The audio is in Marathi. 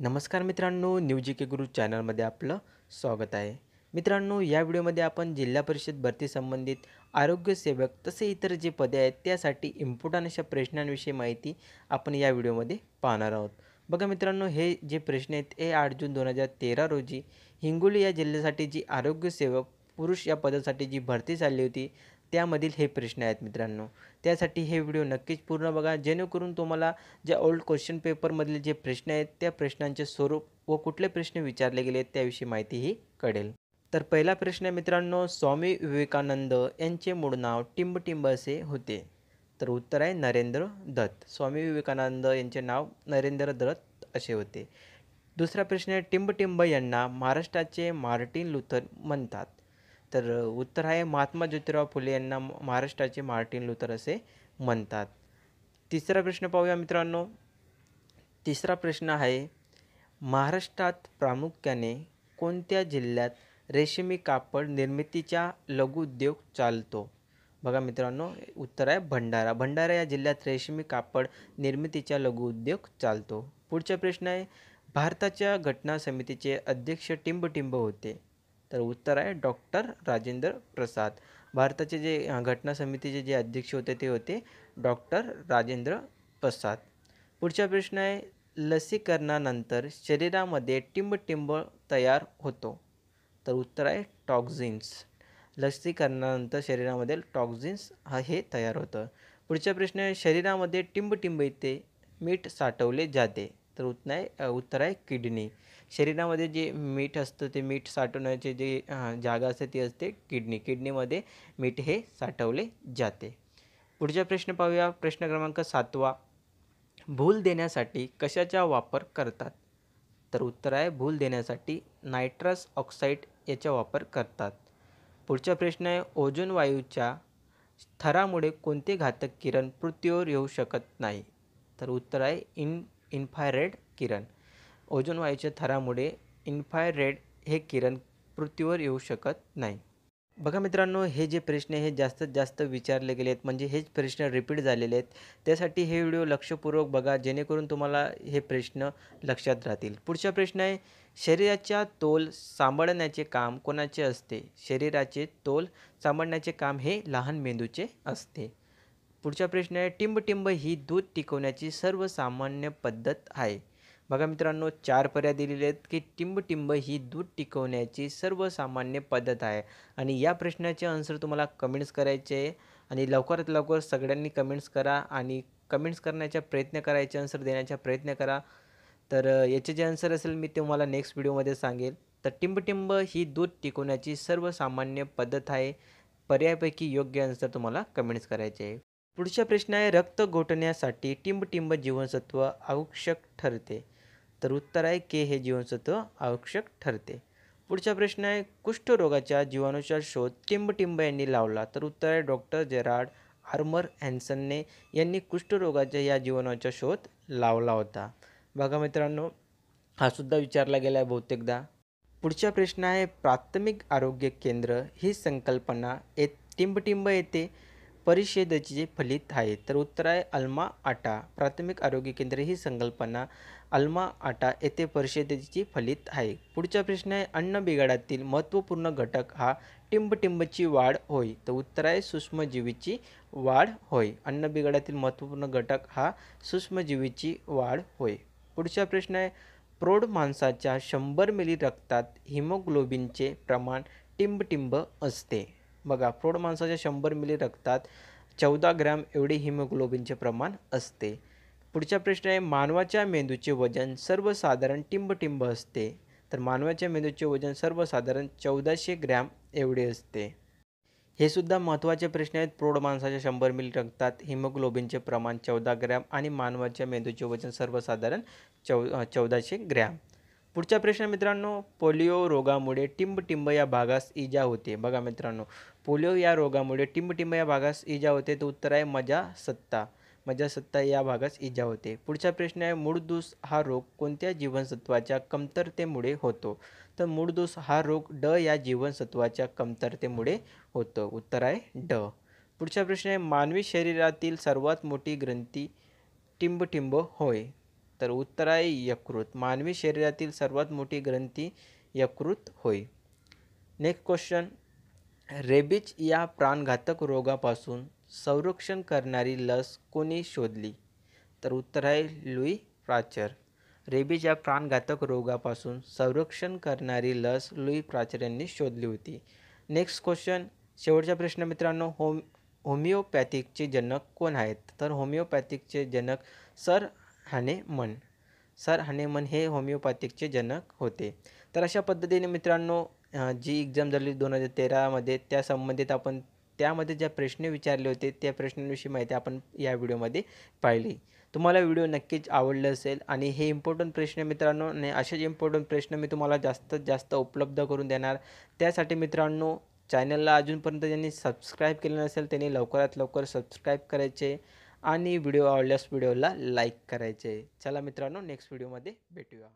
नमस्कार मित्रांनो न्यू जी के गुरु चॅनलमध्ये आपलं स्वागत आहे. मित्रांनो या व्हिडिओमध्ये आपण जिल्हा परिषद भरती संबंधित आरोग्यसेवक तसे इतर जे पदे आहेत त्यासाठी इम्पॉर्टंट अशा प्रश्नांविषयी माहिती आपण या व्हिडिओमध्ये पाहणार आहोत. बघा मित्रांनो हे जे प्रश्न आहेत हे आठ जून दोन हजार तेरा रोजी हिंगोली या जिल्ह्यासाठी जी आरोग्यसेवक पुरुष या पदासाठी जी भरती चालली होती त्यामधील हे प्रश्न आहेत मित्रांनो. त्यासाठी हे व्हिडिओ नक्कीच पूर्ण बघा. जेणेकरून तुम्हाला ज्या ओल्ड क्वेश्चन पेपरमधले जे प्रश्न आहेत त्या प्रश्नांचे स्वरूप व कुठले प्रश्न विचारले गेले आहेत त्याविषयी माहितीही कळेल. तर पहिला प्रश्न आहे मित्रांनो स्वामी विवेकानंद यांचे मूळ नाव टिंबटिंब असे होते. तर उत्तर आहे नरेंद्र दत्त. स्वामी विवेकानंद यांचे नाव नरेंद्र दत्त असे होते. दुसरा प्रश्न आहे टिंबटिंब यांना महाराष्ट्राचे मार्टिन लुथर म्हणतात. तर उत्तर आहे महात्मा ज्योतिराव फुले यांना महाराष्ट्राचे मार्टिन लुथर असे म्हणतात. तिसरा प्रश्न पाहूया मित्रांनो. तिसरा प्रश्न आहे महाराष्ट्रात प्रामुख्याने कोणत्या जिल्ह्यात रेशीमी कापड निर्मितीचा लघुउद्योग चालतो? बघा मित्रांनो उत्तर आहे भंडारा. भंडारा या जिल्ह्यात रेशीमी कापड निर्मितीचा लघुउद्योग चालतो. पुढचा प्रश्न आहे भारताच्या घटना समितीचे अध्यक्ष टिंबटिंब होते. तर उत्तर आहे डॉक्टर राजेंद्र प्रसाद. भारताचे जे घटना समितीचे जे अध्यक्ष होते ते होते डॉक्टर राजेंद्र प्रसाद. पुढचा प्रश्न आहे लसीकरणानंतर शरीरामध्ये टिंबटिंब तयार होतो. तर उत्तर आहे टॉक्झिन्स लसीकरणानंतर शरीरामध्ये टॉक्झिन्स हा हे तयार होतं. पुढचा प्रश्न आहे शरीरामध्ये टिंबटिंब येते मीठ साठवले जाते. तर उत्तर आहे उत्तर आहे किडनी. शरीरामध्ये जे मीठ असतं ते मीठ साठवण्याचे जे जागा असते ती असते किडनी. किडनीमध्ये मीठ हे साठवले जाते. पुढचा प्रश्न पाहूया. प्रश्न क्रमांक सातवा. भूल देण्यासाठी कशाचा वापर करतात? तर उत्तर आहे भूल देण्यासाठी नायट्रस ऑक्साईड याचा वापर करतात. पुढचा प्रश्न आहे ओझोन वायूच्या थरामुळे कोणते घातक किरण पृथ्वीवर येऊ शकत नाही? तर उत्तर आहे इन इन्फायरेड किरण. ओझोन वायूच्या थरामुळे इन्फायरेड हे किरण पृथ्वीवर येऊ शकत नाही. बघा मित्रांनो हे जे प्रश्न हे जास्तीत जास्त विचारले गेले आहेत म्हणजे हेच प्रश्न रिपीट झालेले आहेत. त्यासाठी हे व्हिडिओ लक्षपूर्वक बघा जेणेकरून तुम्हाला हे प्रश्न लक्षात राहतील. पुढचा प्रश्न आहे शरीराच्या तोल सांभाळण्याचे काम कोणाचे असते? शरीराचे तोल सांभाळण्याचे काम हे लहान मेंदूचे असते. पुढचा प्रश्न आहे टिंबटिंब ही दूध टिकवण्याची सर्वसामान्य पद्धत आहे. बघा मित्रांनो चार पर्याय दिलेले आहेत की टिंबटिंब ही दूध टिकवण्याची सर्वसामान्य पद्धत आहे. आणि या प्रश्नाचे आन्सर तुम्हाला कमेंट्स करायचे आहे. आणि लवकरात लवकर सगळ्यांनी कमेंट्स करा आणि कमेंट्स करण्याचा प्रयत्न करायचे आन्सर देण्याचा प्रयत्न करा. तर याचे जे आन्सर असेल मी तुम्हाला नेक्स्ट व्हिडिओमध्ये सांगेल. तर टिंबटिंब ही दूध टिकवण्याची सर्वसामान्य पद्धत आहे. पर्यायापैकी योग्य आन्सर तुम्हाला कमेंट्स करायचे आहे. पुढचा प्रश्न आहे रक्त गोठण्यासाठी टिंबटिंब जीवनसत्व आवश्यक ठरते. तर उत्तर आहे के हे जीवनसत्व आवश्यक ठरते. पुढचा प्रश्न आहे कुष्ठरोगाच्या जीवाणूचा शोध टिंबटिंब यांनी लावला. तर उत्तर आहे डॉक्टर जेराड आर्मर हॅन्सनने यांनी कुष्ठरोगाच्या या जीवाणूचा शोध लावला होता. बघा मित्रांनो हा सुद्धा विचारला गेला आहे बहुतेकदा. पुढचा प्रश्न आहे प्राथमिक आरोग्य केंद्र ही संकल्पना ए टिंबटिंब येथे परिषदेचे फलित आहे तर उत्तर आहे अल्मा आटा प्राथमिक आरोग्य केंद्र ही संकल्पना अल्मा आटा येथे परिषदेची फलित आहे. पुढचा प्रश्न आहे अन्न बिघाडातील महत्त्वपूर्ण घटक हा टिंबटिंबची वाढ होय तर उत्तर आहे सूक्ष्मजीवीची वाढ होय. अन्न बिघाडातील महत्त्वपूर्ण घटक हा सूक्ष्मजीवीची वाढ होय. पुढचा प्रश्न आहे प्रौढ माणसाच्या शंभर मिली रक्तात हिमोग्लोबिनचे प्रमाण टिंबटिंब असते. बघा प्रौढ माणसाच्या शंभर मिली रक्तात चौदा ग्रॅम एवढे हिमोग्लोबिनचे प्रमाण असते. पुढचा प्रश्न आहे मानवाच्या मेंदूचे वजन सर्वसाधारण टिंबटिंब असते. तर मानवाच्या मेंदूचे वजन सर्वसाधारण चौदाशे ग्रॅम एवढे असते. हे सुद्धा महत्त्वाचे प्रश्न आहेत. प्रौढ माणसाच्या शंभर मिली रक्तात हिमोग्लोबिनचे प्रमाण चौदा ग्रॅम आणि मानवाच्या मेंदूचे वजन सर्वसाधारण चौ चौदाशे ग्रॅम. पुढचा प्रश्न मित्रांनो पोलिओ रोगामुळे टिंबटिंब या भागास इजा होते. बघा मित्रांनो पोलिओ या रोगामुळे टिंबटिंब या भागास इजा होते तर उत्तर आहे मजा सत्ता मजासत्ता या भागास इजा होते. पुढचा प्रश्न आहे मूळदूस हा रोग कोणत्या जीवनसत्वाच्या कमतरतेमुळे होतो? तर मूळदूस हा रोग ड या जीवनसत्वाच्या कमतरतेमुळे होतो. उत्तर आहे ड. पुढचा प्रश्न आहे मानवी शरीरातील सर्वात मोठी ग्रंथी टिंबटिंब होय. तर उत्तर आहे यकृत. मानवी शरीरातील सर्वात मोठी ग्रंथी यकृत होय. नेक्स्ट क्वेश्चन रेबीज या प्राणघातक रोगापासून संरक्षण करणारी लस कोणी शोधली? तर उत्तर आहे लुई प्राचर. रेबीज या प्राणघातक रोगापासून संरक्षण करणारी लस लुई प्राचर यांनी शोधली होती. नेक्स्ट क्वेश्चन शेवटचा प्रश्न मित्रांनो होम होमिओपॅथिकचे जनक कोण आहेत? तर होमिओपॅथिकचे जनक सर हानेमन. सर हानेमन हे होमिओपॅथिकचे जनक होते. तर अशा पद्धतीने मित्रांनो जी एक्झाम झाली दोन हजार तेरामध्ये त्या संबंधित आपण त्यामध्ये ज्या प्रश्न विचारले होते त्या प्रश्नांविषयी माहिती आपण या व्हिडिओमध्ये पाहिली. तुम्हाला व्हिडिओ नक्कीच आवडले असेल आणि हे इम्पॉर्टंट प्रश्न मित्रांनो आणि असेच इम्पॉर्टंट प्रश्न मी तुम्हाला जास्तीत जास्त उपलब्ध करून देणार त्यासाठी मित्रांनो चॅनलला अजूनपर्यंत ज्यांनी सबस्क्राईब केलं नसेल त्यांनी लवकरात लवकर सबस्क्राईब करायचे. आणि व्हिडिओ आवडल्यास व्हिडिओला लाईक करायचे. चला मित्रांनो नेक्स्ट व्हिडिओमध्ये भेटूया.